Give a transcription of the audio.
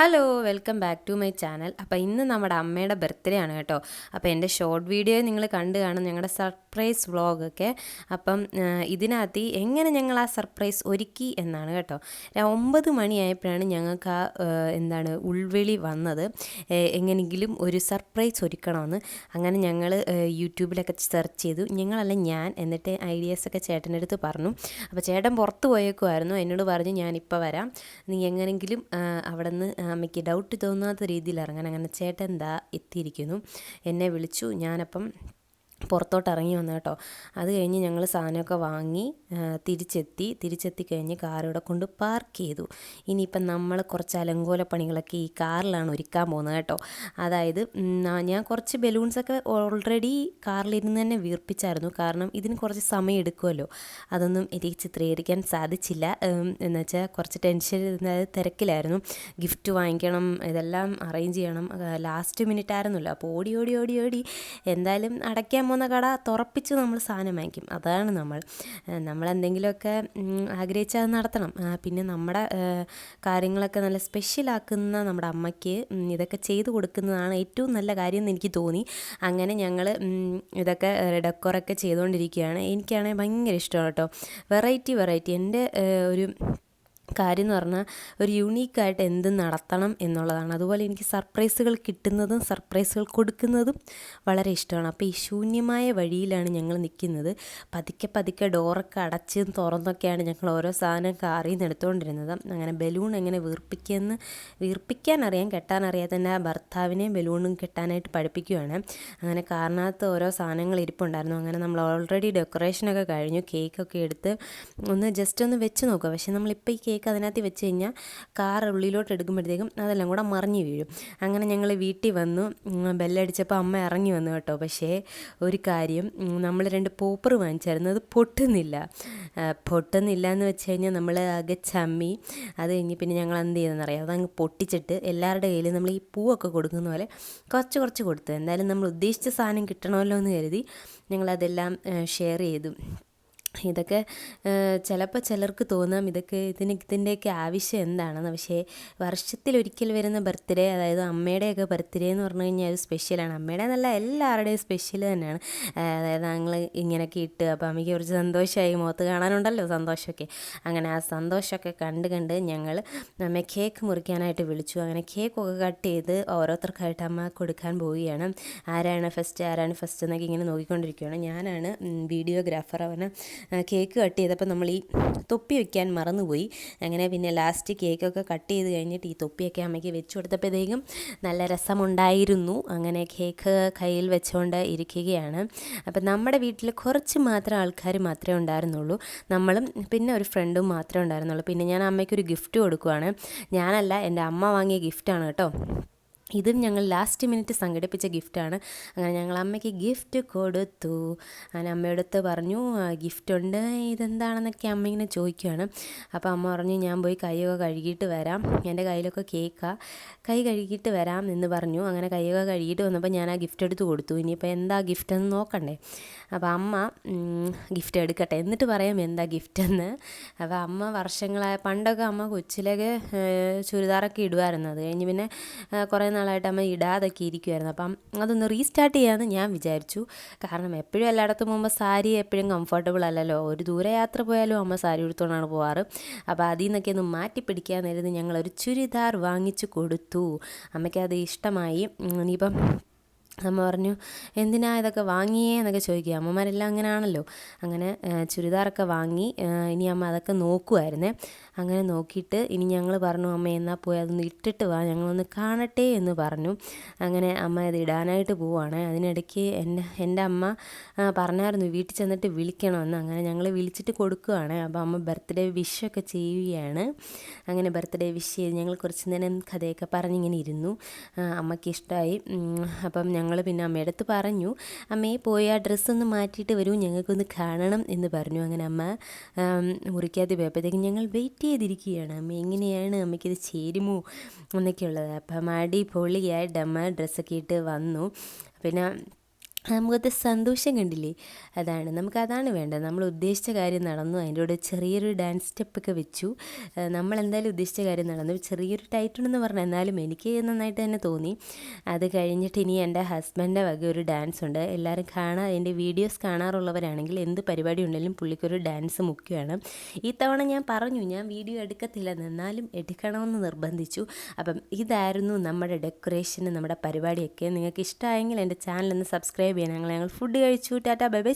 Hello welcome back to my channel അപ്പോൾ ഇന്ന് നമ്മുടെ അമ്മയുടെ ബർത്ത്ഡേ ആണ് കേട്ടോ. അപ്പോൾ എന്റെ ഷോർട്ട് വീഡിയോ നിങ്ങൾ കണ്ടു കാണും ഞങ്ങളുടെ സർപ്രൈസ് വ്ളോഗൊക്കെ അപ്പം ഇതിനകത്ത് എങ്ങനെ ഞങ്ങൾ ആ സർപ്രൈസ് ഒരുക്കി എന്നാണ് കേട്ടോ. ഒമ്പത് മണിയായപ്പോഴാണ് ഞങ്ങൾക്ക് ആ എന്താണ് ഉൾവിളി വന്നത്. എങ്ങനെയെങ്കിലും ഒരു സർപ്രൈസ് ഒരുക്കണമെന്ന്. അങ്ങനെ ഞങ്ങൾ യൂട്യൂബിലൊക്കെ സെർച്ച് ചെയ്തു. ഞങ്ങളല്ല ഞാൻ എന്നിട്ട് ഐഡിയാസൊക്കെ ചേട്ടന്റെ അടുത്ത് പറഞ്ഞു. അപ്പോൾ ചേട്ടൻ പുറത്ത് പോയേക്കുമായിരുന്നു എന്നോട് പറഞ്ഞു ഞാനിപ്പോൾ വരാം. നീ എങ്ങനെങ്കിലും അവിടെ നിന്ന് അമ്മയ്ക്ക് ഡൗട്ട് തോന്നാത്ത രീതിയിൽ ഇറങ്ങാൻ അങ്ങനെ ചേട്ടൻ എന്താ എത്തിയിരിക്കുന്നു. എന്നെ വിളിച്ചു. ഞാനപ്പം പുറത്തോട്ട് ഇറങ്ങി വന്നു കേട്ടോ. അത് കഴിഞ്ഞ് ഞങ്ങൾ സാധനമൊക്കെ വാങ്ങി തിരിച്ചെത്തി. തിരിച്ചെത്തി കഴിഞ്ഞ് കാർ ഇവിടെ കൊണ്ട് പാർക്ക് ചെയ്തു. ഇനിയിപ്പം നമ്മൾ കുറച്ച് അലങ്കോല പണികളൊക്കെ ഈ കാറിലാണ് ഒരുക്കാൻ പോകുന്നത് കേട്ടോ. അതായത് ഞാൻ കുറച്ച് ബലൂൺസൊക്കെ ഓൾറെഡി കാറിലിരുന്ന് തന്നെ വീർപ്പിച്ചായിരുന്നു. കാരണം ഇതിന് കുറച്ച് സമയം എടുക്കുമല്ലോ. അതൊന്നും എനിക്ക് ചിത്രീകരിക്കാൻ സാധിച്ചില്ല. എന്നുവെച്ചാൽ കുറച്ച് ടെൻഷൻ അതായത് തിരക്കിലായിരുന്നു. ഗിഫ്റ്റ് വാങ്ങിക്കണം ഇതെല്ലാം അറേഞ്ച് ചെയ്യണം. ലാസ്റ്റ് മിനിറ്റ് ആയിരുന്നല്ലോ. അപ്പോൾ ഓടി ഓടി ഓടി ഓടി. എന്തായാലും അടയ്ക്കാൻ പോകുന്ന കട തുറപ്പിച്ച് നമ്മൾ സാധനം വാങ്ങിക്കും. അതാണ് നമ്മൾ. നമ്മളെന്തെങ്കിലുമൊക്കെ ആഗ്രഹിച്ചാൽ നടത്തണം. പിന്നെ നമ്മുടെ കാര്യങ്ങളൊക്കെ നല്ല സ്പെഷ്യലാക്കുന്ന നമ്മുടെ അമ്മയ്ക്ക് ഇതൊക്കെ ചെയ്തു കൊടുക്കുന്നതാണ് ഏറ്റവും നല്ല കാര്യം എന്ന് എനിക്ക് തോന്നി. അങ്ങനെ ഞങ്ങൾ ഇതൊക്കെ ഡെക്കോറൊക്കെ ചെയ്തുകൊണ്ടിരിക്കുകയാണ്. എനിക്കാണെങ്കിൽ ഭയങ്കര ഇഷ്ടമാണ് കേട്ടോ. Variety variety. എന്റെ ഒരു കാര്യം എന്ന് പറഞ്ഞാൽ ഒരു യുണീക്കായിട്ട് എന്ത് നടത്തണം എന്നുള്ളതാണ്. അതുപോലെ എനിക്ക് സർപ്രൈസുകൾ കിട്ടുന്നതും സർപ്രൈസുകൾ കൊടുക്കുന്നതും വളരെ ഇഷ്ടമാണ്. അപ്പോൾ ഈ ശൂന്യമായ വഴിയിലാണ് ഞങ്ങൾ നിൽക്കുന്നത്. പതുക്കെ പതുക്കെ ഡോറൊക്കെ അടച്ചും തുറന്നൊക്കെയാണ് ഞങ്ങൾ ഓരോ സാധനം കാറിൽ നിന്ന് എടുത്തുകൊണ്ടിരുന്നത്. അങ്ങനെ ബലൂൺ എങ്ങനെ വീർപ്പിക്കുമെന്ന് വീർപ്പിക്കാൻ അറിയാം കെട്ടാൻ അറിയാതെ തന്നെ ഭർത്താവിനെയും ബലൂണും കെട്ടാനായിട്ട് പഠിപ്പിക്കുകയാണ് അങ്ങനെ കാറിനകത്ത് ഓരോ സാധനങ്ങൾ ഇരിപ്പുണ്ടായിരുന്നു. അങ്ങനെ നമ്മൾ ഓൾറെഡി ഡെക്കറേഷനൊക്കെ കഴിഞ്ഞു കേക്കൊക്കെ എടുത്ത് ഒന്ന് ജസ്റ്റ് ഒന്ന് വെച്ച് നോക്കുക. പക്ഷേ നമ്മളിപ്പോൾ ഈ കേക്ക് അതിനകത്ത് വെച്ച് കഴിഞ്ഞാൽ കാർ ഉള്ളിലോട്ട് എടുക്കുമ്പോഴത്തേക്കും അതെല്ലാം കൂടെ മറിഞ്ഞ് വീഴും. അങ്ങനെ ഞങ്ങൾ വീട്ടിൽ വന്നു. ബെല്ലടിച്ചപ്പോൾ അമ്മ ഇറങ്ങി വന്നു കേട്ടോ. പക്ഷേ ഒരു കാര്യം നമ്മൾ രണ്ട് പോപ്പർ വാങ്ങിച്ചായിരുന്നു. അത് പൊട്ടുന്നില്ല. പൊട്ടുന്നില്ല എന്ന് വെച്ച് കഴിഞ്ഞാൽ നമ്മൾ ആകെ ചമ്മി. അത് കഴിഞ്ഞ് പിന്നെ ഞങ്ങൾ എന്ത് ചെയ്തെന്നറിയാം അതങ്ങ് പൊട്ടിച്ചിട്ട് എല്ലാവരുടെ കയ്യിലും നമ്മൾ ഈ പൂവൊക്കെ കൊടുക്കുന്ന പോലെ കുറച്ച് കുറച്ച് കൊടുത്തു. എന്തായാലും നമ്മൾ ഉദ്ദേശിച്ച സാധനം കിട്ടണമല്ലോ എന്ന് കരുതി ഞങ്ങളതെല്ലാം ഷെയർ ചെയ്തു. ഇതൊക്കെ ചിലപ്പോൾ ചിലർക്ക് തോന്നാം ഇതൊക്കെ ഇതിന് ഇതിന്റെയൊക്കെ ആവശ്യം എന്താണെന്ന്. പക്ഷേ വർഷത്തിലൊരിക്കൽ വരുന്ന ബർത്ത്ഡേ അതായത് അമ്മയുടെയൊക്കെ ബർത്ത്ഡേ എന്ന് പറഞ്ഞു കഴിഞ്ഞാൽ അത് സ്പെഷ്യലാണ്. അമ്മയുടെ നല്ല എല്ലാവരുടെയും സ്പെഷ്യൽ തന്നെയാണ്. അതായത് ഞങ്ങൾ ഇങ്ങനെയൊക്കെ ഇട്ട് അപ്പോൾ അമ്മയ്ക്ക് കുറച്ച് സന്തോഷമായി. മുഖത്ത് കാണാനുണ്ടല്ലോ സന്തോഷമൊക്കെ. അങ്ങനെ ആ സന്തോഷമൊക്കെ കണ്ട് കണ്ട് ഞങ്ങൾ അമ്മ കേക്ക് മുറിക്കാനായിട്ട് വിളിച്ചു. അങ്ങനെ കേക്കൊക്കെ കട്ട് ചെയ്ത് ഓരോരുത്തർക്കായിട്ട് അമ്മ കൊടുക്കാൻ പോവുകയാണ്. ആരാണ് ഫസ്റ്റ് ആരാണ് ഫസ്റ്റ് എന്നൊക്കെ ഇങ്ങനെ നോക്കിക്കൊണ്ടിരിക്കുകയാണ് ഞാനാണ് വീഡിയോഗ്രാഫർ അവന്. കേക്ക് കട്ട് ചെയ്തപ്പോൾ നമ്മൾ ഈ തൊപ്പി വെക്കാൻ മറന്നുപോയി. അങ്ങനെ പിന്നെ ലാസ്റ്റ് കേക്കൊക്കെ കട്ട് ചെയ്ത് കഴിഞ്ഞിട്ട് ഈ തൊപ്പിയൊക്കെ അമ്മയ്ക്ക് വെച്ച് കൊടുത്തപ്പോഴത്തേക്കും നല്ല രസമുണ്ടായിരുന്നു. അങ്ങനെ കേക്ക് കയ്യിൽ വെച്ചുകൊണ്ട് ഇരിക്കുകയാണ്. അപ്പം നമ്മുടെ വീട്ടിൽ കുറച്ച് മാത്രം ആൾക്കാർ മാത്രമേ ഉണ്ടായിരുന്നുള്ളൂ. നമ്മളും പിന്നെ ഒരു ഫ്രണ്ടും മാത്രമേ ഉണ്ടായിരുന്നുള്ളൂ. പിന്നെ ഞാൻ അമ്മയ്ക്കൊരു ഗിഫ്റ്റ് കൊടുക്കുവാണ്. ഞാനല്ല എന്റെ അമ്മ വാങ്ങിയ ഗിഫ്റ്റാണ് കേട്ടോ. ഇതും ഞങ്ങൾ ലാസ്റ്റ് മിനിറ്റ് സംഘടിപ്പിച്ച ഗിഫ്റ്റാണ് അങ്ങനെ ഞങ്ങൾ അമ്മയ്ക്ക് ഗിഫ്റ്റ് കൊടുത്തു. അങ്ങനെ അമ്മയോടത്ത് പറഞ്ഞു ഗിഫ്റ്റ് ഉണ്ട് ഇതെന്താണെന്നൊക്കെ അമ്മ ഇങ്ങനെ ചോദിക്കുകയാണ് അപ്പോൾ അമ്മ പറഞ്ഞു ഞാൻ പോയി കൈയൊക്കെ കഴുകിയിട്ട് വരാം. എന്റെ കയ്യിലൊക്കെ കേക്കാ കൈ കഴുകിയിട്ട് വരാം എന്ന് പറഞ്ഞു. അങ്ങനെ കൈയൊക്കെ കഴുകിയിട്ട് വന്നപ്പോൾ ഞാൻ ആ ഗിഫ്റ്റ് എടുത്ത് കൊടുത്തു. ഇനിയിപ്പോൾ എന്താ ഗിഫ്റ്റ് എന്ന് നോക്കണ്ടേ. അപ്പോൾ അമ്മ ഗിഫ്റ്റ് എടുക്കട്ടെ. എന്നിട്ട് പറയാം എന്താ ഗിഫ്റ്റ് എന്ന്. അപ്പോൾ അമ്മ വർഷങ്ങളായ പണ്ടൊക്കെ അമ്മ കൊച്ചിലൊക്കെ ചുരിദാറൊക്കെ ഇടുമായിരുന്നു അത് കഴിഞ്ഞ് പിന്നെ കുറേ നാളായിട്ട് അമ്മ ഇടാതൊക്കെ ഇരിക്കുമായിരുന്നു അപ്പം അതൊന്ന് റീസ്റ്റാർട്ട് ചെയ്യാമെന്ന് ഞാൻ വിചാരിച്ചു. കാരണം എപ്പോഴും എല്ലായിടത്തും പോകുമ്പോൾ സാരി എപ്പോഴും കംഫർട്ടബിൾ അല്ലല്ലോ. ഒരു ദൂരയാത്ര പോയാലും അമ്മ സാരി ഉടുത്തുകൊണ്ടാണ് പോവാറ്. അപ്പോൾ അതിൽ നിന്നൊക്കെ ഒന്ന് മാറ്റി പിടിക്കാൻ നേരത്ത് ഞങ്ങളൊരു ചുരിദാർ വാങ്ങിച്ചു കൊടുത്തു. അമ്മയ്ക്ക് അത് ഇഷ്ടമായി. ഇനിയിപ്പം അമ്മ പറഞ്ഞു എന്തിനാ ഇതൊക്കെ വാങ്ങിയേ? എന്നൊക്കെ ചോദിക്കുക. അമ്മമാരെല്ലാം അങ്ങനെയാണല്ലോ അങ്ങനെ ചുരിദാറൊക്കെ വാങ്ങി ഇനി അമ്മ അതൊക്കെ നോക്കുമായിരുന്നേ അങ്ങനെ നോക്കിയിട്ട് ഇനി ഞങ്ങൾ പറഞ്ഞു അമ്മ എന്നാൽ പോയി അതൊന്ന് ഇട്ടിട്ട് വാ ഞങ്ങളൊന്ന് കാണട്ടെ എന്ന് പറഞ്ഞു. അങ്ങനെ അമ്മ അത് ഇടാനായിട്ട് പോവാണ്. അതിനിടയ്ക്ക് എന്റെ എന്റെ അമ്മ പറഞ്ഞായിരുന്നു വീട്ടിൽ ചെന്നിട്ട് വിളിക്കണമെന്ന്. അങ്ങനെ ഞങ്ങൾ വിളിച്ചിട്ട് കൊടുക്കുകയാണ് അപ്പോൾ അമ്മ ബർത്ത്ഡേ വിഷൊക്കെ ചെയ്യുകയാണ്. അങ്ങനെ ബർത്ത്ഡേ വിഷ് ചെയ്ത് ഞങ്ങൾ കുറച്ച് നേരം കഥയൊക്കെ പറഞ്ഞിങ്ങനെ ഇരുന്നു. അമ്മയ്ക്ക് ഇഷ്ടമായി അപ്പം ഞങ്ങൾ പിന്നെ അമ്മയുടെ അടുത്ത് പറഞ്ഞു അമ്മയെ പോയി ആ ഡ്രസ്സൊന്ന് മാറ്റിയിട്ട് വരൂ ഞങ്ങൾക്കൊന്ന് കാണണം എന്ന് പറഞ്ഞു. അങ്ങനെ അമ്മ മുറിക്കാതെ പോയപ്പോഴത്തേക്കും ഞങ്ങൾ വെയിറ്റ് ചെയ്തിരിക്കുകയാണ് അമ്മ എങ്ങനെയാണ് അമ്മയ്ക്കിത് ചേരുമോ എന്നൊക്കെയുള്ളത്. അപ്പം അടിപൊളിയായിട്ട് അമ്മ ഡ്രസ്സൊക്കെ ഇട്ട് വന്നു. പിന്നെ മുഖത്തെ സന്തോഷം കണ്ടില്ലേ? അതാണ്. നമുക്ക് അതാണ് വേണ്ടത്. നമ്മൾ ഉദ്ദേശിച്ച കാര്യം നടന്നു. അതിന്റെ കൂടെ ചെറിയൊരു ഡാൻസ് സ്റ്റെപ്പൊക്കെ വെച്ചു. നമ്മൾ എന്തായാലും ഉദ്ദേശിച്ച കാര്യം നടന്നു. ചെറിയൊരു ടൈറ്റുണ്ടെന്ന് പറഞ്ഞു എന്നാലും എനിക്ക് നന്നായിട്ട് തന്നെ തോന്നി. അത് കഴിഞ്ഞിട്ട് ഇനി എന്റെ ഹസ്ബൻഡിന്റെ വക ഒരു ഡാൻസ് ഉണ്ട്. എല്ലാവരും കാണാൻ എന്റെ വീഡിയോസ് കാണാറുള്ളവരാണെങ്കിൽ എന്ത് പരിപാടി ഉണ്ടെങ്കിലും പുള്ളിക്കൊരു ഡാൻസ് മുഖ്യമാണ് ഈ തവണ ഞാൻ പറഞ്ഞു ഞാൻ വീഡിയോ എടുക്കത്തില്ലെന്ന്. എന്നാലും എടുക്കണമെന്ന് നിർബന്ധിച്ചു. അപ്പം ഇതായിരുന്നു നമ്മുടെ ഡെക്കറേഷൻ നമ്മുടെ പരിപാടിയൊക്കെ. നിങ്ങൾക്ക് ഇഷ്ടമായെങ്കിൽ എന്റെ ചാനൽ ഒന്ന് സബ്സ്ക്രൈബ് ഞങ്ങൾ ഞങ്ങൾ ഫുഡ് കഴിച്ചു. Tata bye bye.